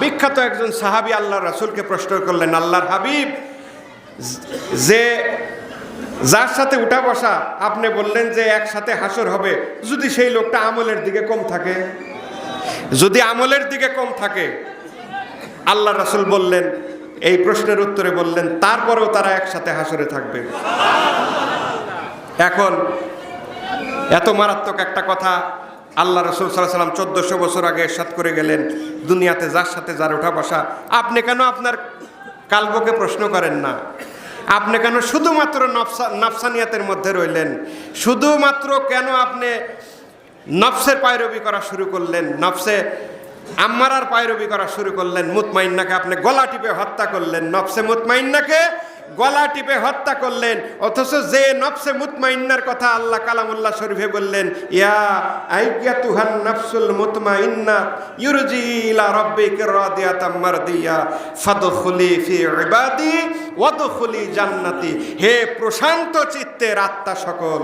বিখ্যাত একজন সাহাবী আল্লাহ রাসুলকে প্রশ্ন করলেন, আল্লাহর হাবিব, যে যার সাথে উঠা বসা, আপনি বললেন যে একসাথে হাসর হবে, যদি সেই লোকটা আমলের দিকে কম থাকে? যদি আমলের দিকে কম থাকে আল্লাহ রাসুল বললেন, এই প্রশ্নের উত্তরে বললেন, তারপরেও তারা একসাথে হাসরে থাকবে। এখন, এত মারাত্মক একটা কথা আল্লাহ রসুল সাল্লাহ সাল্লাম চোদ্দশো বছর আগে এরশাদ করে গেলেন। দুনিয়াতে যার সাথে যার ওঠা বসা, আপনি কেন আপনার কালবকে প্রশ্ন করেন না? আপনি কেন শুধুমাত্র নফসা, নফসানিয়াতের মধ্যে রইলেন? শুধুমাত্র কেন আপনি নফসের পায়রবি করা শুরু করলেন? নফসে আম্মারার পায়রবি করা শুরু করলেন? মুতমাইন্নাকে আপনি গলা টিপে হত্যা করলেন? নফসে মুতমাইন্নাকে গলা টিপে হত্যা করলেন, অথচ যে নফসে মুতমাইন্নার কথা আল্লাহ কালামুল্লাহ শরীফে বললেন, ইয়া আইকিয়া তুহান নফসুল মুতমাইন্না ইউরজি ইলা রাব্বিকা রাদিয়াতাম মারদিয়া, ফাদখুলি ফি ইবাদি ওয়াদখুলি জান্নাতি। হে প্রশান্ত চিত্তের আত্মা সকল।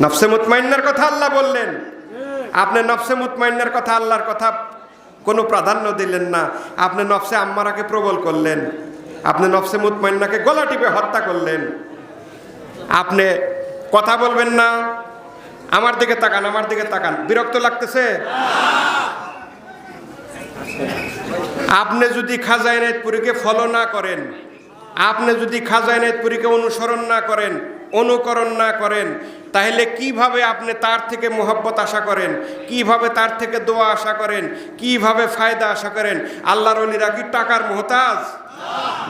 নফসে মুতমাইন্নার কথা আল্লাহ বললেন। আপনি নফসে মুতমাইন্নার কথা আল্লাহর কথা কোনো প্রাধান্য দিলেন না। আপনি নফসে আম্মারাকে প্রবল করলেন। আপনি নফসে মুতমাইন্নাকে গলা টিপে হত্যা করলেন। আপনি কথা বলবেন না, আমার দিকে তাকান, আমার দিকে তাকান। বিরক্ত লাগতেছে? আপনি যদি খাজা এনায়তপুরীকে ফলো না করেন, আপনি যদি খাজা এনায়তপুরীকে অনুসরণ না করেন, অনুকরণ না করেন, তাহলে কীভাবে আপনি তার থেকে মোহব্বত আশা করেন, কীভাবে তার থেকে দোয়া আশা করেন, কীভাবে ফায়দা আশা করেন? আল্লাহর অলিরা কি টাকার মোহতাজ?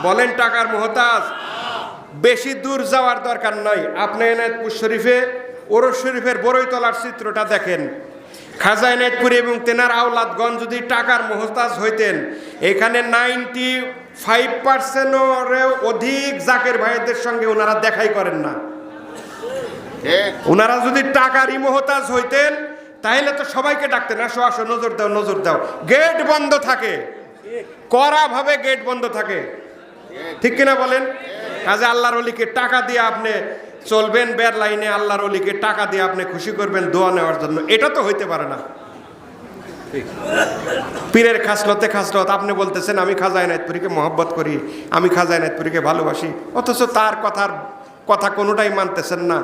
বলেন টাকার মোহতাজ। বেশি দূর যাওয়ার দরকার নাই। আপনি এনায়তপুর শরীফে ওরস শরীফের বড়ইতলার চিত্রটা দেখেন। খাজা এনায়তপুর এবং তেনার আওলাদগঞ্জ যদি টাকার মোহতাজ হইতেন এখানে নাইনটি ফাইভ পার্সেন্টেরও অধিক জাকের ভাইদের সঙ্গে ওনারা দেখাই করেন না। ওনারা যদি টাকারই মোহতাজ হইতেন তাহলে তো সবাইকে ডাকতেন আসো আসো নজর দাও নজর দাও। গেট বন্ধ থাকে। কড়া ভাবে গেট বন্ধ থাকে। ঠিক কিনা বলেন? কাজে আল্লাহর অলিকে টাকা দিয়ে আপনি চলবেন বের লাইনে, আল্লাহর অলিকে টাকা দিয়ে আপনি খুশি করবেন, দোয়া নেওয়ার জন্য। এটা তো হইতে পারে না। পীরের খাসলতে খাসলত, আপনি বলতেছেন, আমি খাজা এনায়তপুরীকে মহব্বত করি, আমি খাজা এনায়তপুরীকে ভালোবাসি। অথচ তার কথার কথা কোনোটাই মানতেছেন না।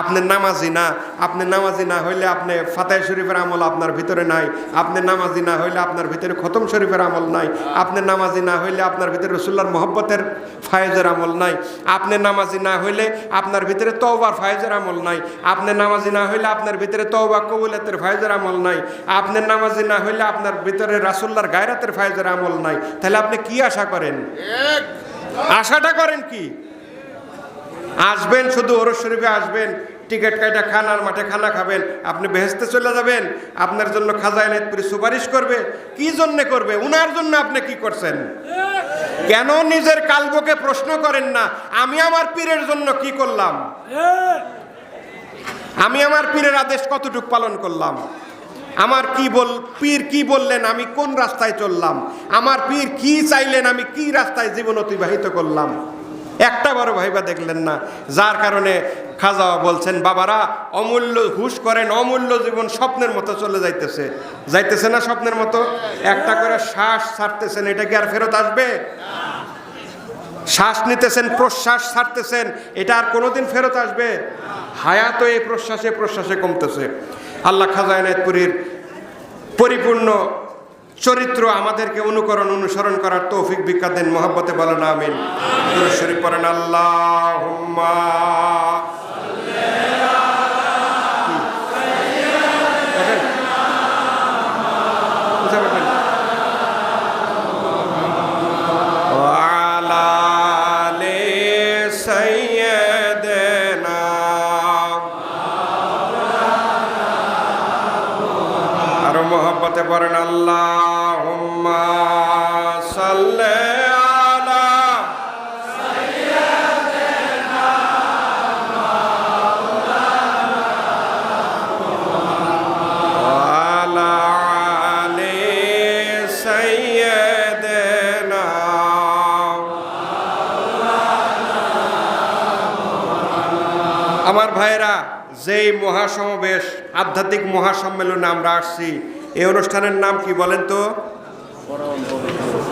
আপনি নামাজি না আপনি নামাজি না হইলে আপনি ফাতাহ শরীফের আমল আপনার ভিতরে নাই। আপনি নামাজি না হইলে আপনার ভিতরে খতম শরীফের আমল নাই। আপনি নামাজি না হইলে আপনার ভিতরে রসুল্লার মোহব্বতের ফায়েজের আমল নাই। আপনি নামাজি না হইলে আপনার ভিতরে তওবার ফায়েজের আমল নাই। আপনি নামাজি না হইলে আপনার ভিতরে তওবা কবুলাতের ফায়েজের আমল নাই। আপনি নামাজি না হইলে আপনার ভিতরে রাসুল্লার গায়রাতের ফায়েজের আমল নাই। তাহলে আপনি কি আশা করেন? আশাটা করেন কি? আসবেন, শুধু ওরস শরীফে আসবেন, টিকিট কাটা খানার মাঠে খানা খাবেন, আপনি বেহেস্তে চলে যাবেন, আপনার জন্য খাজা এনায়তপুরি সুপারিশ করবে, কি জন্য করবে, উনার জন্য আপনি কি করছেন? কেন নিজের কালবকে প্রশ্ন করেন না, আমি আমার পীরের জন্য কি করলাম? আমি আমার পীরের আদেশ কতটুক পালন করলাম? আমার কি বল, পীর কি বললেন, আমি কোন রাস্তায় চললাম? আমার পীর কি চাইলেন, আমি কি রাস্তায় জীবন অতিবাহিত করলাম? একটা বড় ভাইবা দেখলেন না। যার কারণে খাজা বলছেন, বাবারা, অমূল্য হুশ করেন, অমূল্য জীবন স্বপ্নের মতো চলে যাইতেছে। যাইতেছে না স্বপ্নের মতো? একটা করে শ্বাস ছাড়তেছেন, এটা কি আর ফেরত আসবে? শ্বাস নিতেছেন, প্রশ্বাস ছাড়তেছেন, এটা আর কোনোদিন ফেরত আসবে? হায়াত এই প্রশ্বাসে প্রশ্বাসে কমতেছে। আল্লাহ খাজা এনায়তপুরীর পরিপূর্ণ চরিত্র আমাদেরকে অনুকরণ অনুসরণ করার তৌফিক বিখ্যাত দেন মোহাব্বতে বলেন আমিন। আল্লাহ যেই মহাসমাবেশ, আধ্যাত্মিক মহাসম্মেলনে আমরা আসছি। এই অনুষ্ঠানের নাম কি বলেন তো?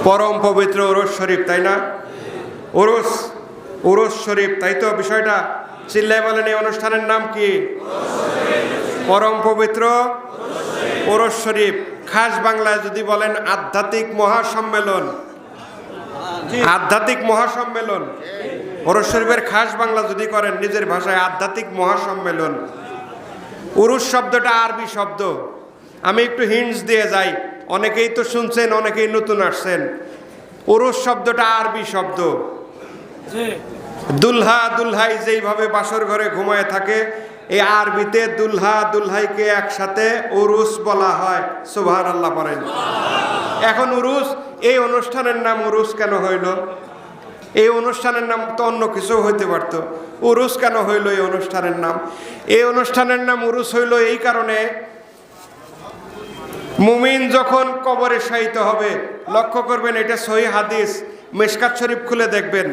পরম পবিত্র ওরস শরীফ, তাই না? ওরস ওরস শরীফ, তাই তো বিষয়টা? চিল্লাই বলেন, এই অনুষ্ঠানের নাম কি? পরম পবিত্র ওরস শরীফ। খাস বাংলায় যদি বলেন আধ্যাত্মিক মহাসম্মেলন। আধ্যাত্মিক মহাসম্মেলন। ওরস শরীফের খাস বাংলা যদি করেন নিজের ভাষায় আধ্যাত্মিক মহাসম্মেলন। উরুস শব্দটা আরবি শব্দ। আমি একটু হিন্টস দিয়ে যাই। অনেকেই তো শুনছেন অনেকেই নতুন আসছেন। উরুস শব্দটা আরবি শব্দ। দুলহা দুলহাই যেইভাবে বাসর ঘরে ঘুমায় থাকে এই আরবিতে দুলহা দুলহাইকে একসাথে উরুস বলা হয়। সুবহান আল্লাহ পড়েন। এখন উরুস এই অনুষ্ঠানের নাম উরুস কেন হইল? এই অনুষ্ঠানের নাম তো অন্য কিছু হইতে পারতো। উরুস কেন হইল এই অনুষ্ঠানের নাম? এই অনুষ্ঠানের নাম উরুস হইল এই কারণে মুমিন যখন কবরে শায়িত হবে, লক্ষ্য করবেন এটা সহি হাদিস মেশকাত শরীফ খুলে দেখবেন।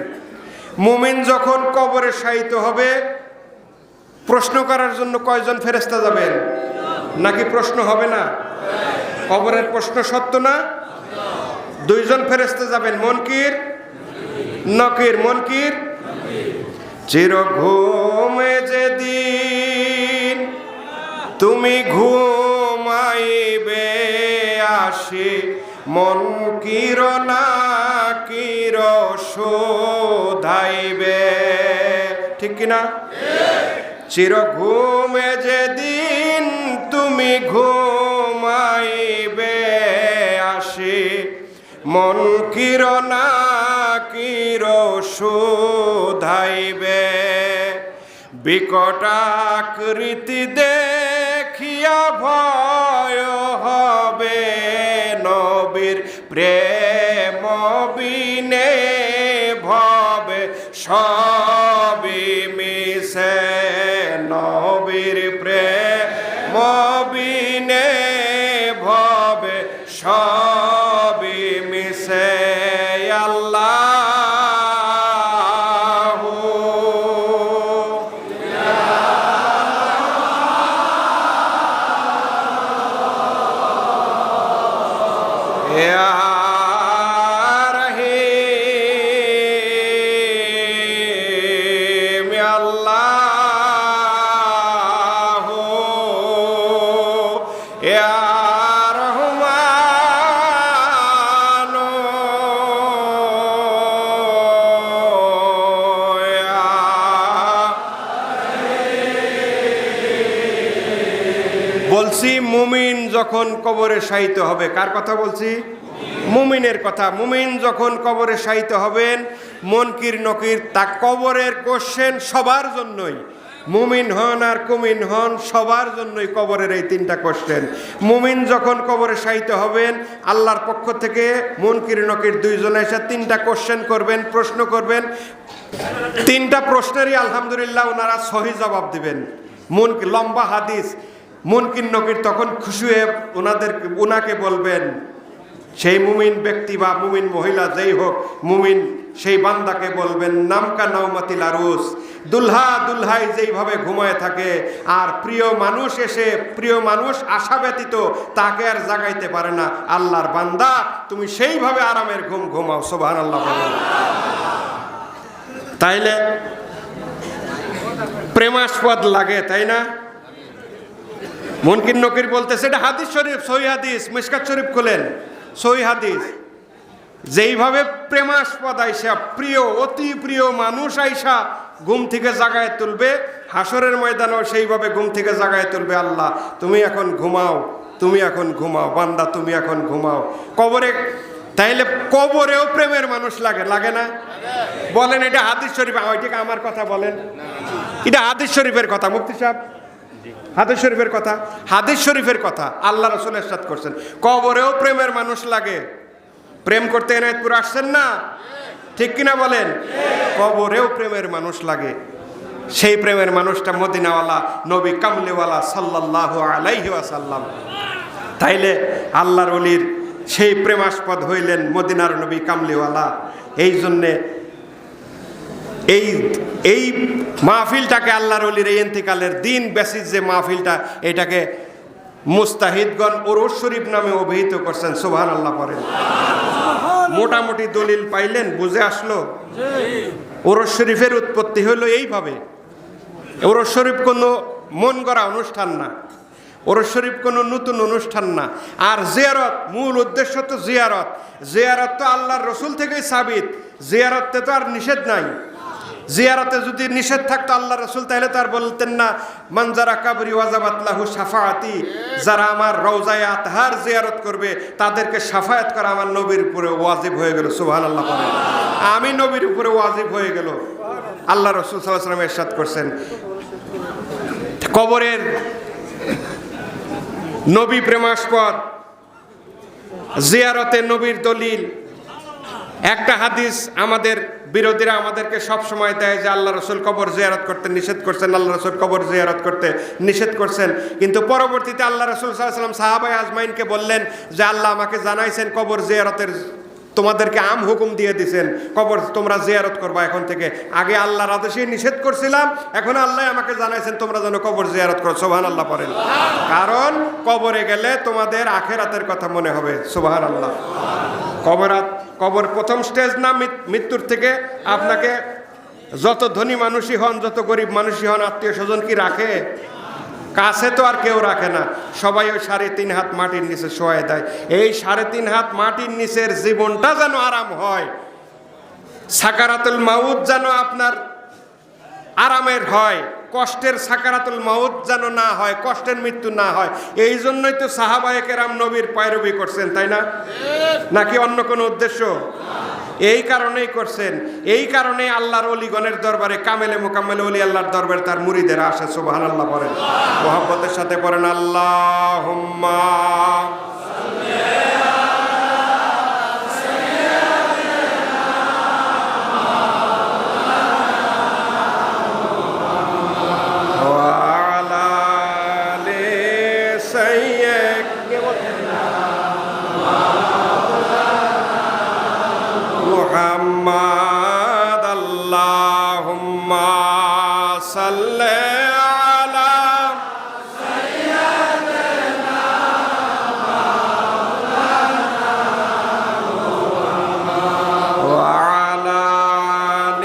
মুমিন যখন কবরে শায়িত হবে, প্রশ্ন করার জন্য কয়জন ফেরেস্তা যাবেন? নাকি প্রশ্ন হবে না? কবরের প্রশ্ন সত্য না? দুইজন ফেরেস্তা যাবেন। মনকির নকির মনকির চির ঘুমে যেদিন তুমি ঘুমাইবে আসি, মন কির না কির শোধাইবে। ঠিক কিনা? চির ঘুমে যেদিন তুমি ঘুমাইবে আসি, মন কির না কির শোধাইবে। বিকটাকৃতি দেখিয়া ভয় হবে নবীর প্রেম বিনে ভবে। সবই মুমিন যখন কবরে শায়িত হবে, কার কথা বলছি? মুমিনের কথা। মুমিন যখন কবরে শায়িত হবেন মনকির নকির তা কবরের কোশ্চেন সবার জন্যই। মুমিন হন আর কুমিন হন, সবার জন্যই কবরের এই তিনটা কোশ্চেন মুমিন যখন কবরে শায়িত হবেন, আল্লাহর পক্ষ থেকে মনকির নকির দুইজনে এসে তিনটা কোশ্চেন করবেন, প্রশ্ন করবেন। তিনটা প্রশ্নেরই আলহামদুলিল্লাহ ওনারা সহি জবাব দিবেন। মন লম্বা হাদিস। মুনকিন নকির তখন খুশি হয়ে ওনাদের ওনাকে বলবেন, সেই মুমিন ব্যক্তি বা মুমিন মহিলা যেই হোক, মুমিন সেই বান্দাকে বলবেন, নামকা নাওমাতিল আরুস, দুলহা দুলহাই যেইভাবে ঘুমায় থাকে, আর প্রিয় মানুষ এসে, প্রিয় মানুষ আশা ব্যতীত তাকে আর জাগাইতে পারে না। আল্লাহর বান্দা, তুমি সেইভাবে আরামের ঘুম ঘুমাও সোভান আল্লাহ তাইলে, প্রেমাস্পদ লাগে, তাই না? মনকির নকির বলতেছে এটা হাদিস শরীফ সহি হাদিস মিসকাত শরীফ খুলেন সহি হাদিস। যেইভাবে প্রেমাস্পদ আইসা প্রিয় অতি প্রিয় মানুষ আইসা ঘুম থেকে জাগায় তুলবে হাসরের ময়দানেও সেইভাবে ঘুম থেকে জাগায় তুলবে আল্লাহ। তুমি এখন ঘুমাও তুমি এখন ঘুমাও বান্দা তুমি এখন ঘুমাও। কবরে তাইলে কবরেও প্রেমের মানুষ লাগে লাগে না? বলেন এটা হাদিস শরীফ ওইটাকে আমার কথা বলেন। এটা হাদিস শরীফের কথা মুফতি সাহেব। হাদিস শরীফের কথা, হাদিস শরীফের কথা আল্লাহ রসুল এরশাদ করছেন। কবরেও প্রেমের মানুষ লাগে। প্রেম করতে এনায়তপুর আসছেন না? ঠিক কিনা বলেন? কবরেও প্রেমের মানুষ লাগে। সেই প্রেমের মানুষটা মদিনাওয়ালা, নবী কামলিওয়ালা সাল্লাল্লাহু আলাইহি ওয়াসাল্লাম। তাইলে আল্লাহর অলির সেই প্রেমাস্পদ হইলেন মদিনার নবী কামলিওয়ালা। এই জন্যে এই এই মাহফিলটাকে আল্লাহর অলির এই এন্তিকালের দিন বেসিস যে মাহফিলটা এটাকে মুস্তাহিদগণ ওরস শরীফ নামে অভিহিত করছেন সোহান আল্লাহ পরে মোটামুটি দলিল পাইলেন বুঝে আসলো। ওরস শরীফের উৎপত্তি হলো এইভাবে। ওরস শরীফ কোনো মন গড়া অনুষ্ঠান না। ওরস শরীফ কোনো নতুন অনুষ্ঠান না। আর জিয়ারত মূল উদ্দেশ্য তো জিয়ারত। জিয়ারত তো আল্লাহর রসুল থেকেই সাবিত। জিয়ারতে তো আর নিষেধ নাই। জিয়ারতে যদি নিষেধ থাকতো আল্লাহ রসুল, তাহলে তার বলতেন না মঞ্জারা কাবরি ওয়াজাবাতলাহু সাফায়াতি যারা আমার রওজায় আতহার জিয়ারত করবে, তাদেরকে সাফায়াত করা আমার নবীর উপরে ওয়াজিব হয়ে গেল সুবহান আল্লাহ আমি নবীর উপরে ওয়াজিব হয়ে গেল। আল্লাহ রসুল সাল্লাহ সাল্লাম এরশাদ করছেন। কবরের নবী প্রেমাস্পদ, জিয়ারতে নবীর দলিল। একটা হাদিস আমাদের বিরোধীরা আমাদেরকে সব সময় দেয় যে আল্লাহ রসুল কবর জিয়ারত করতে, নিষেধ করছেন, আল্লাহ রসুল কবর জিয়ারত করতে নিষেধ করছেন। কিন্তু পরবর্তীতে আল্লাহ রসুল সাল্লাম সাহাবাই আজমাইনকে বললেন যে আল্লাহ আমাকে জানাইছেন কবর জিয়ারতের তোমাদেরকে আম হুকুম দিয়ে দিছেন, কবর তোমরা জিয়ারত করবা এখন থেকে। আগে আল্লাহর আদেশে নিষেধ করছিলাম, এখন আল্লাহ আমাকে জানাইছেন তোমরা যেন কবর জিয়ারত করো। সোহান আল্লাহ পড়েন। কারণ কবরে গেলে তোমাদের আখেরাতের কথা মনে হবে। সোহান আল্লাহ কবরাত কবর প্রথম স্টেজ না মৃত্যুর থেকে আপনাকে যত ধনী মানুষই হন, যত গরিব মানুষই হন, আত্মীয় স্বজন কি রাখে? কাছে তো আর কেউ রাখে না। সবাই ওই সাড়ে তিন হাত মাটির নিচে শোয়াই দেয়। এই সাড়ে তিন হাত মাটির নিচের জীবনটা যেন আরাম হয়। সাকারাতুল মাউদ যেন আপনার আরামের হয়। কষ্টের সাকারাতুল মাউদ যেন না হয়, কষ্টের মৃত্যু না হয়। এই জন্যই তো সাহাবায়ে কেরাম নবীর পায়রবি করছেন, তাই না? নাকি অন্য কোনো উদ্দেশ্য? এই কারণেই করছেন। এই কারণে আল্লাহর অলিগণের দরবারে, কামেলে মোকামেলে অলি আল্লাহর দরবারে তার মুরিদের আসে সুবহান আল্লাহ পড়েন। মোহাম্মতের সাথে পড়েন আল্লাহ محمد اللهم صل على وعلى آل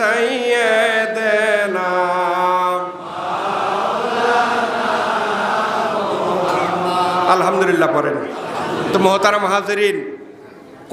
سيدنا আলহামদুলিল্লাহ পড়েন তো মহতারা মহাজরিন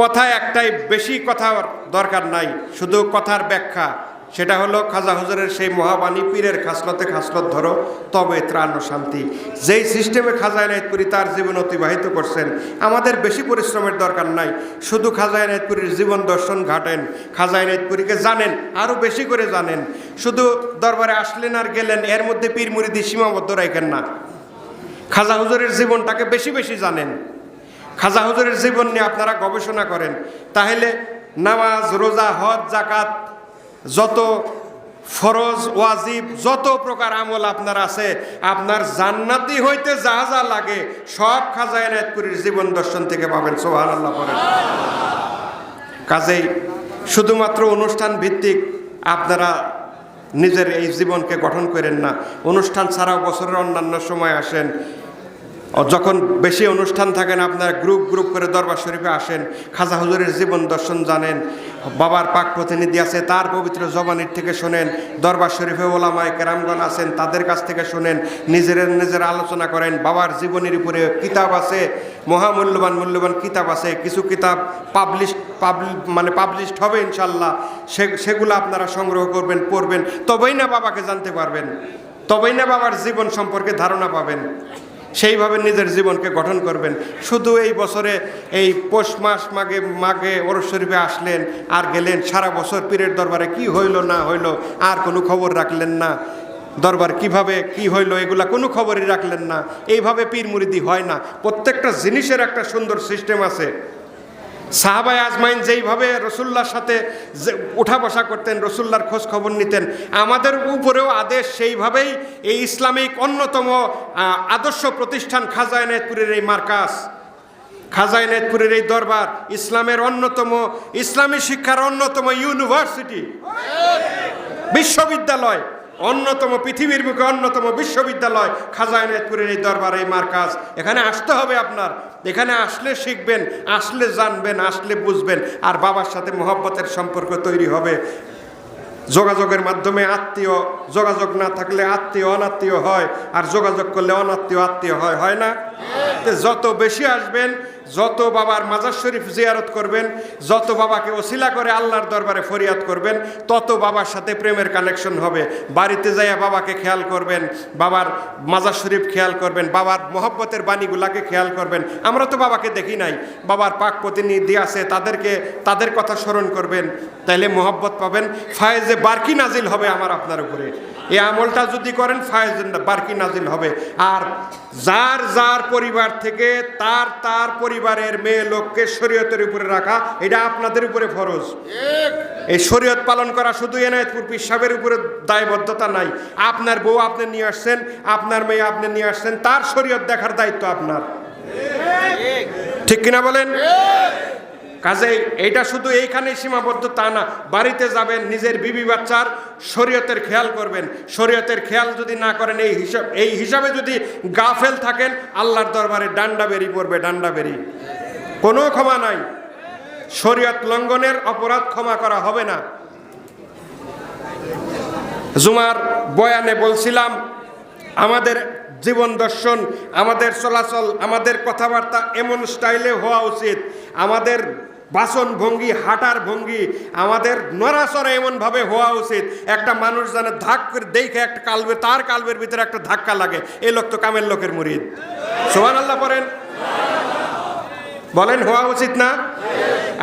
কথা একটাই, বেশি কথা দরকার নাই, শুধু কথার ব্যাখ্যা। সেটা হলো, খাজা হজরের সেই মহাবাণী, পীরের খাসলতে খাসলত ধরো, তবে ত্রাণ শান্তি। যেই সিস্টেমে খাজা এনায়তপুরি তার জীবন অতিবাহিত করছেন, আমাদের বেশি পরিশ্রমের দরকার নাই। শুধু খাজা এনায়তপুরীর জীবন দর্শন ঘাটেন, খাজা এনায়তপুরীকে জানেন আরও বেশি করে জানেন। শুধু দরবারে আসলেন আর গেলেন, এর মধ্যে পীর মুরিদি সীমাবদ্ধ রাখেন না। খাজা হুজুরের জীবনটাকে বেশি বেশি জানেন। খাজা হুজুরের জীবন নিয়ে আপনারা গবেষণা করেন, তাহলে নামাজ, রোজা, হজ জাকাত যত ফরজ, ওয়াজিব, যত প্রকার আমল আপনার আছে, আপনার জান্নাতি হইতে যা যা লাগে, সব খাজা এনায়তপুরীর জীবন দর্শন থেকে পাবেন সোহান আল্লাহ করেন কাজেই শুধুমাত্র অনুষ্ঠান ভিত্তিক আপনারা নিজের এই জীবনকে গঠন করেন না, অনুষ্ঠান ছাড়াও বছরের অন্যান্য সময় আসেন যখন বেশি অনুষ্ঠান থাকেন আপনারা গ্রুপ গ্রুপ করে দরবার শরীফে আসেন, খাজা হুজুরের জীবন দর্শন জানেন, বাবার পাক প্রতিনিধি আছে, তার পবিত্র জবানির থেকে শোনেন, দরবার শরীফে ওলামায় কেরামগণ আছেন, তাদের কাছ থেকে শোনেন, নিজের নিজের আলোচনা করেন, বাবার জীবনের উপরে কিতাব আছে, মহামূল্যবান মূল্যবান কিতাব আছে, কিছু কিতাব পাবলিশ পাবলি মানে পাবলিশড হবে ইনশাল্লাহ সে, সেগুলো আপনারা সংগ্রহ করবেন, পড়বেন, তবেই না বাবাকে জানতে পারবেন, তবেই না বাবার জীবন সম্পর্কে ধারণা পাবেন। সেইভাবে নিজের জীবনকে গঠন করবেন। শুধু এই বছরে এই পৌষ মাস মাগে মাগে ওরস শরীফে আসলেন আর গেলেন, সারা বছর পীরের দরবারে কি হইল না হইল আর কোনো খবর রাখলেন না। দরবার কীভাবে কি হইল এগুলা কোনো খবরই রাখলেন না। এইভাবে পীর মুরিদি হয় না। প্রত্যেকটা জিনিসের একটা সুন্দর সিস্টেম আছে। সাহাবাই আজমাইন যেইভাবে রসুল্লার সাথে উঠা বসা করতেন, রসুল্লার খোঁজ খবর নিতেন, আমাদের উপরেও আদেশ সেইভাবেই এই ইসলামিক অন্যতম আদর্শ প্রতিষ্ঠান খাজায়নায়তপুরের এই মার্কাস খাজাইনাথপুরের এই দরবার, ইসলামের অন্যতম, ইসলামী শিক্ষার অন্যতম ইউনিভার্সিটি, বিশ্ববিদ্যালয়। অন্যতম পৃথিবীর বুকে অন্যতম বিশ্ববিদ্যালয় খাজা এনায়তপুরের এই দরবার এই মার্কাজ। এখানে আসতে হবে আপনার। এখানে আসলে শিখবেন আসলে জানবেন আসলে বুঝবেন আর বাবার সাথে মহব্বতের সম্পর্ক তৈরি হবে। যোগাযোগের মাধ্যমে আত্মীয় যোগাযোগ না থাকলে আত্মীয় অনাত্মীয় হয় আর যোগাযোগ করলে অনাত্মীয় আত্মীয় হয় হয় না? যত বেশি আসবেন যত বাবার মাজার শরীফ জিয়ারত করবেন, যত বাবাকে ওসিলা করে আল্লাহর দরবারে ফরিয়াদ করবেন, তত বাবার সাথে প্রেমের কানেকশন হবে। বাড়িতে যাইয়া বাবাকে খেয়াল করবেন, বাবার মাজার শরীফ খেয়াল করবেন, বাবার মহব্বতের বাণীগুলাকে খেয়াল করবেন। আমরা তো বাবাকে দেখি নাই। বাবার পাক প্রতিনিধি আছে, তাদেরকে, তাদের কথা স্মরণ করবেন। তাইলে মহব্বত পাবেন। ফায়েজে বারকি নাজিল হবে আমার আপনার উপরে। এই আমলটা যদি করেন ফায়েজ বারকি নাজিল হবে। আর যার যার পরিবার থেকে তার তার পরিবারের মেয়ে লোককে শরীয়তের উপরে রাখা এটা আপনাদের উপরে ফরজ। এই শরীয়ত পালন করা শুধু এনায়তপুর পিসাবের উপরে দায়বদ্ধতা নাই। আপনার বউ আপনি নিয়ে আসছেন আপনার মেয়ে আপনি নিয়ে আসছেন তার শরীয়ত দেখার দায়িত্ব আপনার। ঠিক। কিনা বলেন? কাজে এটা শুধু এইখানেই সীমাবদ্ধ তা না, বাড়িতে যাবেন, নিজের বিবি বাচ্চার শরীয়তের খেয়াল করবেন। শরীয়তের খেয়াল যদি না করেন, এই হিসাব এই হিসাবে যদি গাফেল থাকেন, আল্লাহর দরবারে ডান্ডা বেরি পড়বে, ডান্ডা বেরি। কোনো ক্ষমা নাই। শরীয়ত লঙ্ঘনের অপরাধ ক্ষমা করা হবে না। জুমার বয়ানে বলছিলাম, আমাদের জীবন দর্শন, আমাদের চলাচল, আমাদের কথাবার্তা এমন স্টাইলে হওয়া উচিত। আমাদের বাসন ভঙ্গি, হাঁটার ভঙ্গি, আমাদের নড়াচড়া এমনভাবে হওয়া উচিত। একটা মানুষ যেন ধাক দেখে একটা কালবে, তার কালবের ভিতরে একটা ধাক্কা লাগে। এই লোক তো কামের লোকের মুরিদ। সোহান আল্লাহ পড়েন। বলেন, হওয়া উচিত না?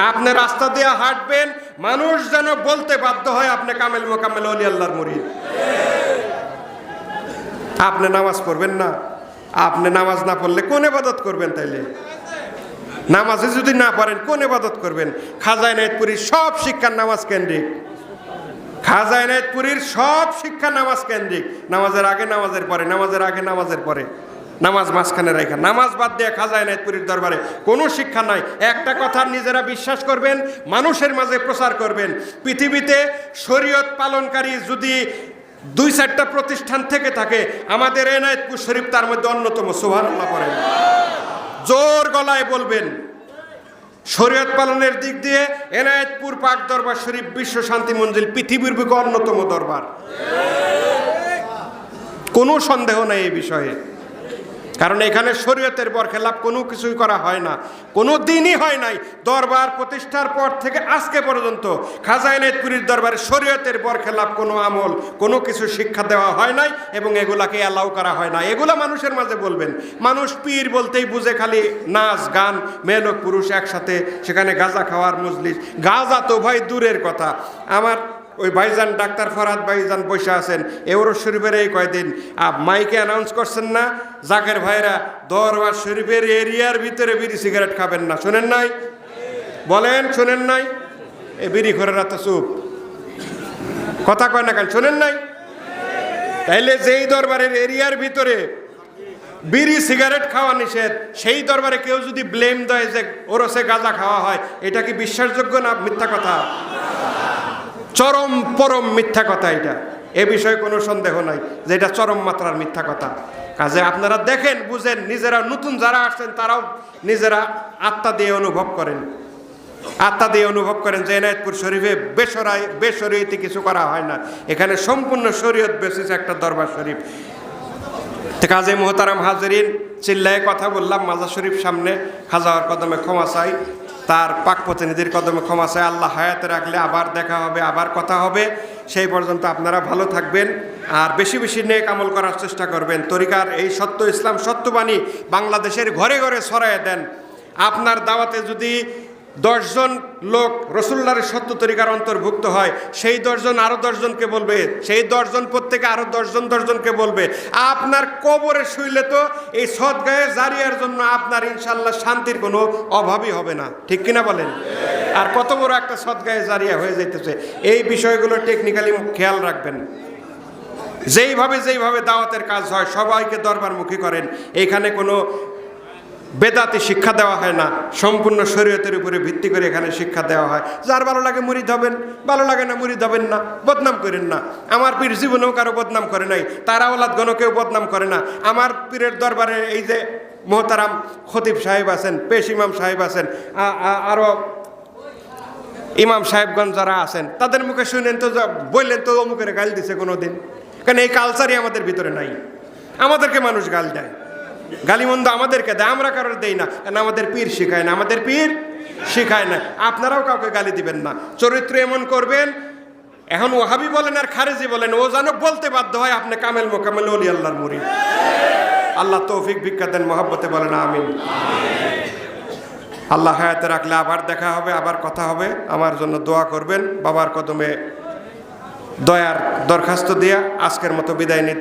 আপনি রাস্তা দিয়ে হাঁটবেন, মানুষ যেন বলতে বাধ্য হয় আপনি কামেল মোকামেল অলি আল্লাহর মুরিদ। আপনি নামাজ পড়বেন না? আপনি নামাজ না পড়লে কোন এবাদত করবেন তাইলে? নামাজে যদি না পারেন, কোন এবাদত করবেন? খাজা এনায়তপুরীর সব শিক্ষার নামাজ কেন্দ্রিক। খাজা এনায়তপুরীর সব শিক্ষা নামাজ কেন্দ্রিক। নামাজের আগে, নামাজের পরে, নামাজের আগে, নামাজের পরে। নামাজ মাঝখানে রেখা নামাজ বাদ দিয়ে খাজা এনায়তপুরীর দরবারে কোনো শিক্ষা নাই। একটা কথা নিজেরা বিশ্বাস করবেন, মানুষের মাঝে প্রচার করবেন। পৃথিবীতে শরীয়ত পালনকারী যদি দুই চারটা প্রতিষ্ঠান থেকে থাকে, আমাদের এনায়তপুর শরীফ তার মধ্যে অন্যতম আল্লাহ করেন জোর গলায় বলবেন। শরীয়ত পালনের দিক দিয়ে এনায়েতপুর পাক দরবার শরীফ বিশ্ব শান্তি মঞ্জিল পৃথিবীর বুকে অন্যতম দরবার। কোনো সন্দেহ নেই এই বিষয়ে। কারণ এখানে শরীয়তের বরখেলাপ কোনো কিছুই করা হয় না। কোনো দিনই হয় নাই। দরবার প্রতিষ্ঠার পর থেকে আজকে পর্যন্ত খাজা এনায়তপুরীর দরবারে শরীয়তের বরখেলাপ কোনো আমল, কোনো কিছু শিক্ষা দেওয়া হয় নাই এবং এগুলাকে অ্যালাউ করা হয় না। এগুলো মানুষের মাঝে বলবেন। মানুষ পীর বলতেই বুঝে খালি নাচ, গান, মেয়ে লোক, পুরুষ একসাথে সেখানে গাঁজা খাওয়ার মজলিস। গাঁজা তো ভাই দূরের কথা। আমার ওই ভাইজান ডাক্তার ফরাদ ভাইজান বসে আছেন। এওরো শরীফের এই কয়দিন। আপ মাইকে অ্যানাউন্স করছেন না, জাকের ভাইরা দরবার শরীফের এরিয়ার ভিতরে বিড়ি সিগারেট খাবেন না। শোনেন নাই? বলেন, শোনেন নাই? এ বিড়ি ঘরেরা তো চুপ। কথা কয় না কেন? শোনেন নাই? তাইলে যেই দরবারের এরিয়ার ভিতরে বিড়ি সিগারেট খাওয়া নিষেধ, সেই দরবারে কেউ যদি ব্লেম দেয় যে ওরসে গাঁজা খাওয়া হয়, এটা কি বিশ্বাসযোগ্য না মিথ্যা কথা? চরম পরম মিথ্যা কথা এটা। এ বিষয়ে কোনো সন্দেহ নাই যে এটা চরম মাত্রার মিথ্যা কথা। কাজে আপনারা দেখেন, বুঝেন, নিজেরা নতুন যারা আসছেন তারাও নিজেরা আত্মা দিয়ে অনুভব করেন। আত্মা দিয়ে অনুভব করেন যে এনায়তপুর শরীফে বেসরায় বেসরিয়তে কিছু করা হয় না। এখানে সম্পূর্ণ শরীয়ত বেসিস একটা দরবার শরীফ। তো কাজে মোহতারাম হাজরিন চিল্লায় কথা বললাম মাজার শরীফ সামনে খাজাওয়ার কদমে ক্ষমা চাই, তার পাক প্রতিনিধির কদমে ক্ষমা চাই, আল্লাহ হায়াতে রাখলে আবার দেখা হবে, আবার কথা হবে। সেই পর্যন্ত আপনারা ভালো থাকবেন আর বেশি বেশি নেক আমল করার চেষ্টা করবেন। তরিকার এই সত্য ইসলাম সত্যবাণী বাংলাদেশের ঘরে ঘরে ছড়ায় দেন। আপনার দাওয়াতে যদি দশজন লোক রসুল্লার সত্য তরিকার অন্তর্ভুক্ত হয়। সেই দশজন আরও দশজনকে বলবে, সেই দশজন প্রত্যেকে আরও দশজন দশজনকে বলবে। আপনার কবরে শুইলে তো এই সৎগায়ে জারিয়ার জন্য আপনার ইনশাল্লাহ শান্তির কোনো অভাবই হবে না। ঠিক কিনা বলেন? আর কত বড় একটা সৎগায়ে জারিয়া হয়ে যাইতেছে। এই বিষয়গুলো টেকনিক্যালি খেয়াল রাখবেন। যেইভাবে যেইভাবে দাওয়াতের কাজ হয়, সবাইকে দরবারমুখী করেন। এখানে কোনো বেদাতি শিক্ষা দেওয়া হয় না, সম্পূর্ণ শরীয়তের উপরে ভিত্তি করে এখানে শিক্ষা দেওয়া হয়। যার ভালো লাগে মুড়ি হবেন, ভালো লাগে না মুড়ি হবেন না, বদনাম করেন না। আমার পীর জীবনেও কারও বদনাম করে নাই, তারা ওলাদ গণকেও বদনাম করে না। আমার পীরের দরবারে এই যে মোহতারাম খতিব সাহেব আছেন, পেশ ইমাম সাহেব আছেন আরও ইমাম সাহেবগঞ্জ যারা আছেন, তাদের মুখে শুনেন তো বললেন তো অমুকের গাল দিছে কোনো দিন কারণ এই কালচারই আমাদের ভিতরে নাই। আমাদেরকে মানুষ গাল দেয়। গালিমন্দ আমাদেরকে দেয়, আমরা কারোর দেই না। কারণ আমাদের পীর শিখায় না? আমাদের পীর শিখায় না। আপনারাও কাউকে গালি দিবেন না। চরিত্র এমন করবেন, এখন ওহাবি বলেন আর খারেজি বলেন, ও যেন বলতে বাধ্য হয়, আপনি কামেল মোকামেল অলি আল্লাহর মুরি আল্লাহ তৌফিক ভিক্ষা দেন, মহাব্বতে বলেন, আমিন। আল্লাহ হায়াতে রাখলে আবার দেখা হবে, আবার কথা হবে। আমার জন্য দোয়া করবেন, বাবার কদমে দয়ার দরখাস্ত দিয়া আজকের মতো বিদায় নিতে